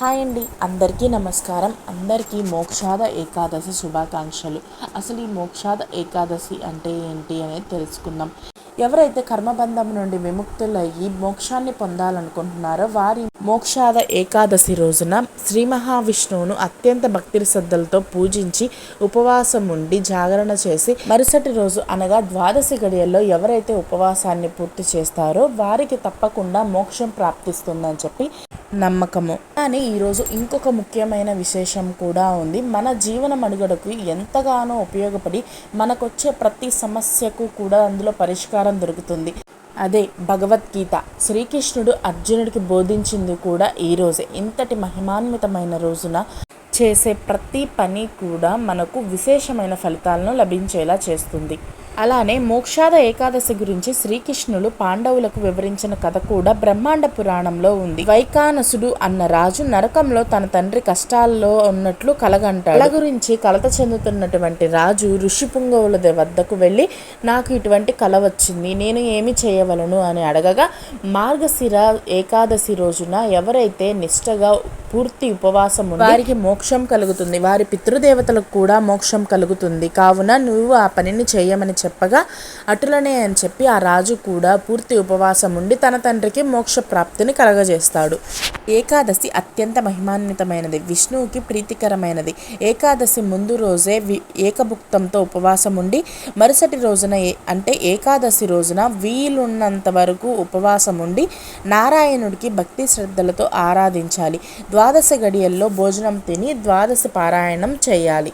Hi అండి. అందరికీ నమస్కారం. అందరికీ మోక్షాద ఏకాదశి శుభాకాంక్షలు. అసలు ఈ మోక్షాద ఏకాదశి అంటే ఏంటి అనేది తెలుసుకుందాం. ఎవరైతే కర్మబంధం నుండి విముక్తులయ్యి మోక్షాన్ని పొందాలనుకుంటున్నారో వారి మోక్షాద ఏకాదశి రోజున శ్రీ మహావిష్ణువును అత్యంత భక్తి శ్రద్ధలతో పూజించి ఉపవాసం ఉండి జాగరణ చేసి మరుసటి రోజు అనగా ద్వాదశి గడియల్లో ఎవరైతే ఉపవాసాన్ని పూర్తి చేస్తారో వారికి తప్పకుండా మోక్షం ప్రాప్తిస్తుందని చెప్పి నమ్మకము. కానీ ఈరోజు ఇంకొక ముఖ్యమైన విశేషం కూడా ఉంది. మన జీవన మనుగడకు ఎంతగానో ఉపయోగపడి మనకొచ్చే ప్రతి సమస్యకు కూడా అందులో పరిష్కారం దొరుకుతుంది. అదే భగవద్గీత. శ్రీకృష్ణుడు అర్జునుడికి బోధించింది కూడా ఈరోజే. ఇంతటి మహిమాన్వితమైన రోజున చేసే ప్రతి పని కూడా మనకు విశేషమైన ఫలితాలను లభించేలా చేస్తుంది. అలానే మోక్షాద ఏకాదశి గురించి శ్రీకృష్ణుడు పాండవులకు వివరించిన కథ కూడా బ్రహ్మాండ పురాణంలో ఉంది. వైకానసుడు అన్న రాజు నరకంలో తన తండ్రి కష్టాల్లో ఉన్నట్లు కలగంటాడు. కళ గురించి కలత చెందుతున్నటువంటి రాజు ఋషి పుంగవుల వద్దకు వెళ్ళి నాకు ఇటువంటి కళ వచ్చింది నేను ఏమి చేయవలను? అని అడగగా మార్గశిర ఏకాదశి రోజున ఎవరైతే నిష్టగా పూర్తి ఉపవాసం వారికి మోక్షం కలుగుతుంది. వారి పితృదేవతలకు కూడా మోక్షం కలుగుతుంది. కావున నువ్వు ఆ పనిని చేయమని చెప్పగా అటులనే అని చెప్పి ఆ రాజు కూడా పూర్తి ఉపవాసం ఉండి తన తండ్రికి మోక్ష ప్రాప్తిని కలగజేస్తాడు. ఏకాదశి అత్యంత మహిమాన్వితమైనది. విష్ణువుకి ప్రీతికరమైనది. ఏకాదశి ముందు రోజే వి ఏకభుక్తంతో ఉపవాసం ఉండి మరుసటి రోజున అంటే ఏకాదశి రోజున వీలున్నంత వరకు ఉపవాసం ఉండి నారాయణుడికి భక్తి శ్రద్ధలతో ఆరాధించాలి. ద్వాదశ గడియల్లో భోజనం తిని ద్వాదశి పారాయణం చేయాలి.